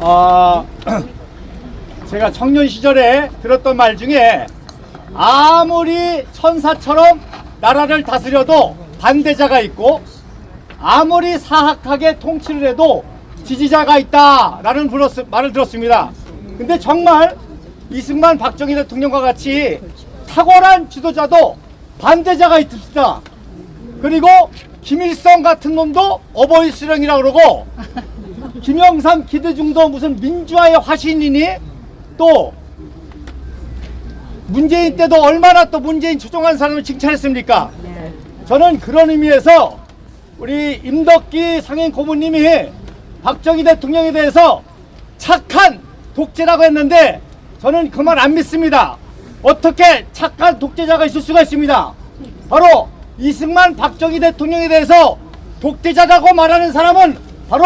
어, 제가 청년 시절에 들었던 말 중에 아무리 천사처럼 나라를 다스려도 반대자가 있고 아무리 사악하게 통치를 해도 지지자가 있다라는 말을 들었습니다. 근데 정말 이승만 박정희 대통령과 같이 탁월한 지도자도 반대자가 있습니다. 그리고 김일성 같은 놈도 어버이 수령이라고 그러고 김영삼 기대중도 무슨 민주화의 화신이니 또 문재인 때도 얼마나 또 문재인 추종한 사람을 칭찬했습니까? 저는 그런 의미에서 우리 임덕기 상임 고문님이 박정희 대통령에 대해서 착한 독재라고 했는데 저는 그 말 안 믿습니다. 어떻게 착한 독재자가 있을 수가 있습니다. 바로 이승만 박정희 대통령에 대해서 독재자라고 말하는 사람은 바로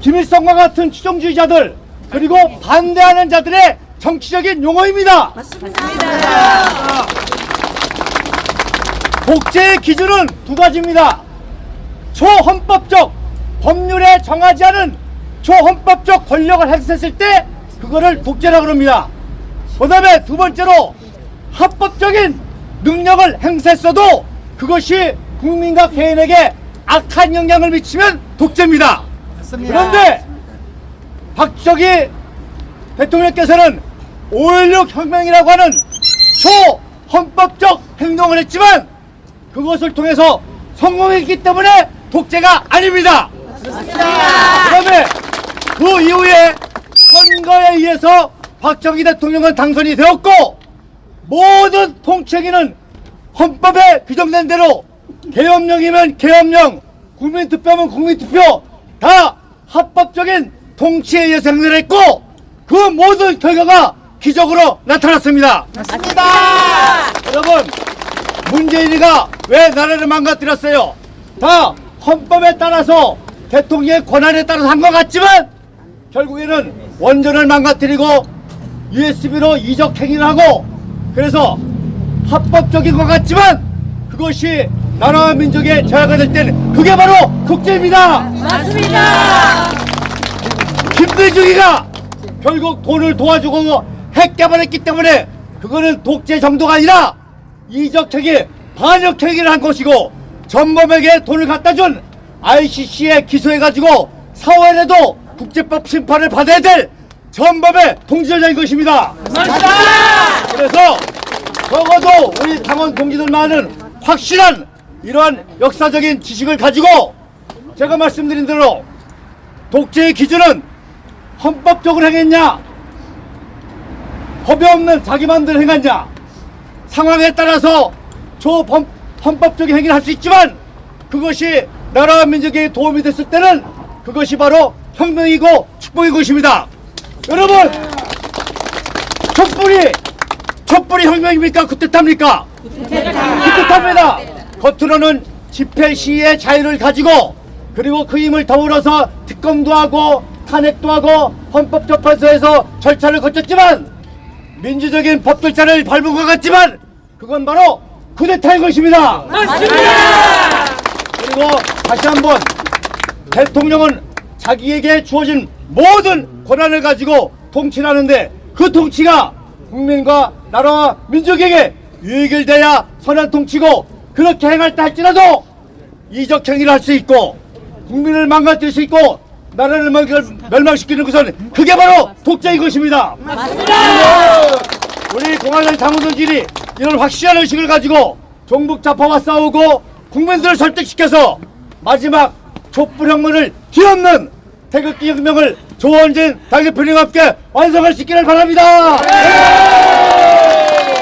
김일성과 같은 추종주의자들 그리고 반대하는 자들의 정치적인 용어입니다. 독재의 기준은 두 가지입니다. 초헌법적 법률에 정하지 않은 초헌법적 권력을 행사했을 때 그거를 독재라고 합니다. 그 다음에 두 번째로 합법적인 능력을 행사했어도 그것이 국민과 개인에게 악한 영향을 미치면 독재입니다. 그런데 박정희 대통령께서는 5.16 혁명이라고 하는 초헌법적 행동을 했지만 그것을 통해서 성공했기 때문에 독재가 아닙니다. 그 다음에 그 이후에 선거에 의해서 박정희 대통령은 당선이 되었고 모든 통치행위는 헌법에 규정된 대로 계엄령이면 계엄령, 국민투표면 국민투표 다 합법적인 통치에 의해서 행사를 했고 그 모든 결과가 기적으로 나타났습니다. 맞습니다. 여러분 문재인이가 왜 나라를 망가뜨렸어요? 다 헌법에 따라서 대통령의 권한에 따라서 한 것 같지만 결국에는 원전을 망가뜨리고 USB로 이적 행위를 하고 그래서 합법적인 것 같지만 그것이 나라와 민족의 저하가 될 때는 그게 바로 독재입니다. 맞습니다. 김대중이가 결국 돈을 도와주고 핵 개발했기 때문에 그거는 독재 정도가 아니라 이적 행위, 반역 행위를 한 것이고 전범에게 돈을 갖다 준 ICC에 기소해가지고 사월에도 국제법 심판을 받아야 될 전범의 동지자인 것입니다. 맞습니다. 그래서 적어도 우리 당원 동지들만은 확실한 이러한 역사적인 지식을 가지고 제가 말씀드린 대로 독재의 기준은 헌법적으로 행했냐 법이 없는 자기 마음대로 행했냐 상황에 따라서 조범 헌법적인 행위를 할 수 있지만 그것이 나라와 민족에 도움이 됐을 때는 그것이 바로 혁명이고 축복인 것입니다. 여러분 촛불이 촛불이 혁명입니까? 쿠데타입니까? 쿠데타입니다. 겉으로는 집회 시위의 자유를 가지고 그리고 그 힘을 더불어서 특검도 하고 탄핵도 하고 헌법재판소에서 절차를 거쳤지만 민주적인 법 절차를 밟은 것 같지만 그건 바로 쿠데타인 것입니다. 맞습니다. 그리고 다시 한번 대통령은 자기에게 주어진 모든 권한을 가지고 통치를 하는데 그 통치가 국민과 나라와 민족에게 유익을 돼야 선한 통치고 그렇게 행할 때 할지라도 이적 행위를 할 수 있고 국민을 망가뜨릴 수 있고 나라를 멸- 멸망시키는 것은 그게 바로 독재인 것입니다. 우리 공화당 당원들끼리 이런 확실한 의식을 가지고 종북 좌파와 싸우고 국민들을 설득시켜서 마지막 촛불 혁명을 뒤엎는 태극기 혁명을 조원진 당대표님과 함께 완성할 수 있기를 바랍니다.